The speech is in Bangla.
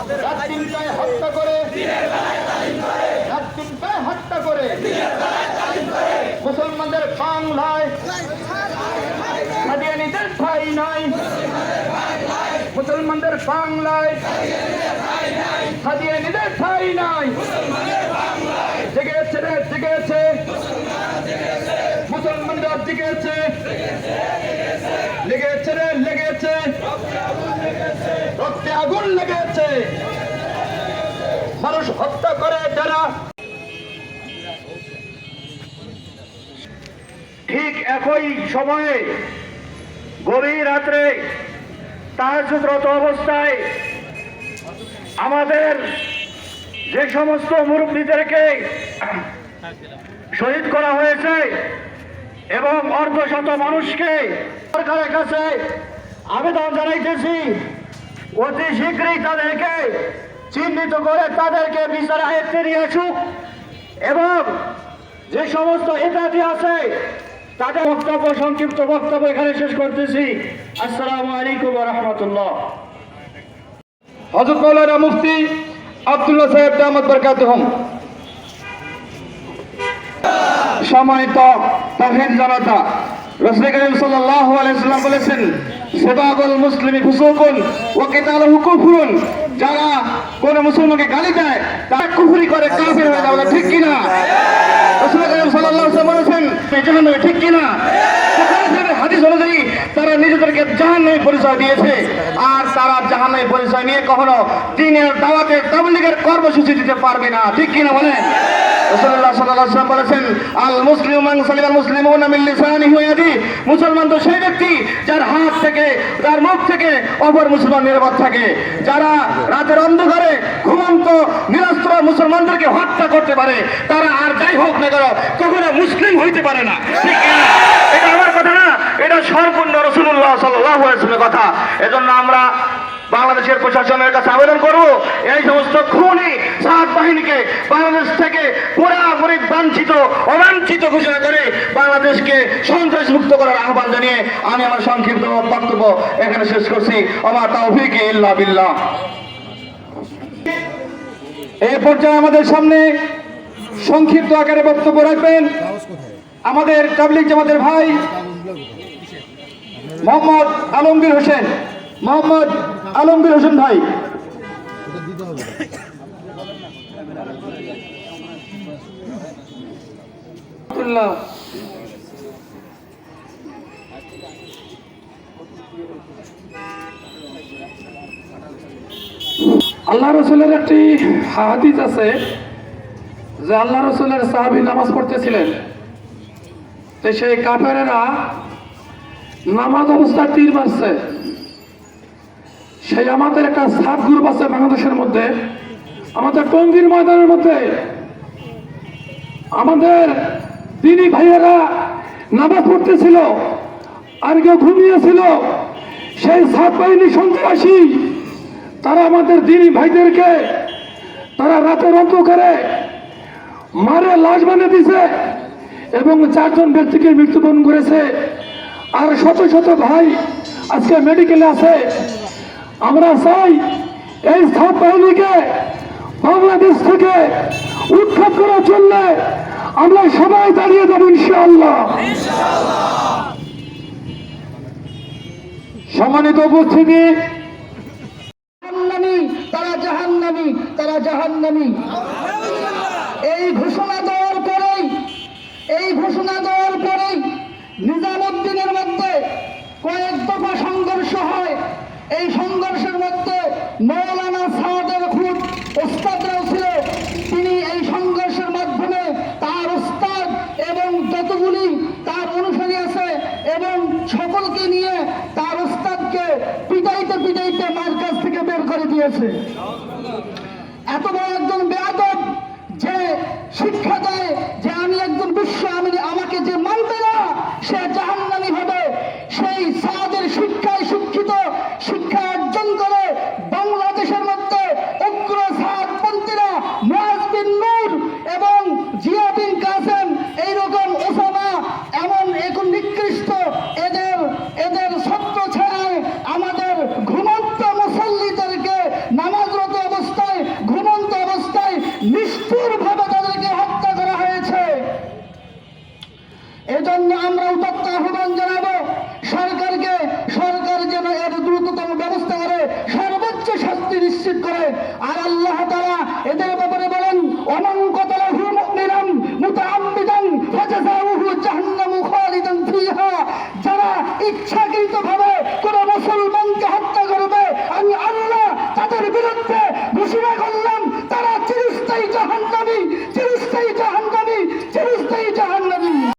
হত্যা করে হত্যা করে, মুসলমানদের বাংলায় খাদিয়ানিদের ভাই নাই। মুসলমানদের বাংলায় খাদিয়ানিদের ভাই নয় জেগেছে রে, জেগেছে। মুসলমানরা জেগেছে। আগুন লেগেছে। মানুষ হত্যা করে যারা ঠিক একই সময়ে গভীর রাত্রে তাহাজুদরত অবস্থায় আমাদের যে সমস্ত মুরব্বীদেরকে শহীদ করা হয়েছে এবং অর্ধশত মানুষকে সরকারের কাছে আবেদন জানাইতেছি। অতি শীঘ্রই তাদেরকে চিহ্নিত করে তাদেরকে বিচার আয়ত্তে নিয়ে আসুক। এবং যে সমস্ত ইত্যাদি আছে, তাদের বক্তব্য, সংক্ষিপ্ত বক্তব্য এখানে শেষ করতেছি। আসসালামু আলাইকুম রহমতুল্লাহ। হজরত মৌলানা মুফতি সাহেব দামদ বরকাত সম্মানিত তাহিদ জনতা রসুল করিম সাল্লাল্লাহু আলাইহি সাল্লাম বলেছেন সেবাগুল মুসলিমি ফুসুকুন ও কিতালহু কুফরুন যারা কোন মুসলমানকে গালি দেয়, তারা কুফরি করে, কাফির হয়ে যাবে ঠিক কিনা? ঠিক কিনা? হাদিস অনুযায়ী, তারা নিজেদেরকে জাহান্নামী পরিচয় দিয়েছে। আর তারা জাহান্নামী পরিচয় নিয়ে কখনো দিনের দাওয়াতে তাবলিগের কর্মসূচি দিতে পারবে না, ঠিক কিনা বলেন? রাসূলুল্লাহ বলেছেন আল মুসলিমু মান সালিমাল মুসলিমুনা মিন লিসানিহি ওয়া ইয়াদিহি মুসলমান সেই ব্যক্তি যার হাত থেকে, যার মুখ থেকে অপর মুসলমান নিরাপদ থাকে। যারা রাতের অন্ধকারে ঘুমন্ত নিরস্ত্র মুসলমানদেরকে হত্যা করতে পারে, তারা আর যাই হোক না কেন, কখনো মুসলিম হইতে পারে না। এটা আমার কথা না, এটা সম্পূর্ণ রসুল্লাহ আলাইহি কথা। এজন্য আমরা বাংলাদেশের প্রশাসনের কাছে আবেদন করব। এই সমস্ত খুনি, সাত বাহিনীকে বাংলাদেশ থেকে পুরাপুরি বাঞ্ছিত, অবাঞ্ছিত ঘোষণা করে বাংলাদেশকে সন্ত্রাস মুক্ত করার আহ্বান জানিয়ে আমি আমার সংক্ষিপ্ত বক্তব্য এখানে শেষ করছি। আমার তৌফিক ইল্লা বিল্লাহ। এই পর্যায়ে আমাদের সামনে সংক্ষিপ্ত আকারে বক্তব্য রাখবেন আমাদের তাবলিক জামাতের ভাই মোহাম্মদ আলমগীর হোসেন। মোহাম্মদ আলমগীর হোসেন ভাই। আল্লাহ রসুলের একটি হাদিস আছে যে আল্লাহ রসুলের সাহাবি নামাজ পড়তেছিলেন সেই কাফেরেরা নামাজ অবস্থায় তীর মারছে সেই আমাদের একটা সাব গ্রুপ আছে বাংলাদেশের মধ্যে, আমাদের টঙ্গীর ময়দানের মধ্যে। আমাদের দিনী ভাইয়েরা নামাজ পড়তেছিল, আর কেউ ঘুমিয়েছিল। সেই সাত বাহিনী সন্ত্রাসী, তারা আমাদের দিনী ভাইদেরকে, তারা রাতের অন্ধকারে মারে লাশ বানিয়ে দিছে এবং চারজন ব্যক্তিকে মৃত্যুবরণ করেছে। আর শত শত ভাই আজকে মেডিকেলে আছে। আমরা চাই এই সাত বাহিনীকে বাংলাদেশ থেকে উৎখাত করা চললে আমরা সবাই দাঁড়িয়ে দেবো ইনশাআল্লাহ। সম্মানিত উপস্থিতি। তারা জাহান্নামী তারা জাহান্নামী। এই ঘোষণা দেওয়ার পরেই, এই ঘোষণা দেওয়ার পরেই নিজামুদ্দিনের মধ্যে কয়েক দফা সংঘর্ষ হয় এই সংঘর্ষের মধ্যে মৌলানা সাদের খুব ওস্তাদরাও ছিল তিনি এই সংঘর্ষের মাধ্যমে তার ওস্তাদ এবং যতগুলি তার অনুসারী আছে এবং সকলকে নিয়ে তার ওস্তাদকে পিটাইতে পিটাইতে মার কাছ থেকে বের করে দিয়েছে এত বড় একজন বেয়াদব যে শিক্ষা দেয় যে আমি একজন বিশ্ব আমি আমাকে যে মানবে না, সে জাহান্নামি হবে। সেই সাদের করে। আর আল্লাহ তারা এদের ব্যাপারে বলেন ইচ্ছাকৃতভাবে কোন মুসলমানকে হত্যা করবে, আমি আল্লাহ তাদের বিরুদ্ধে ঘোষণা করলাম।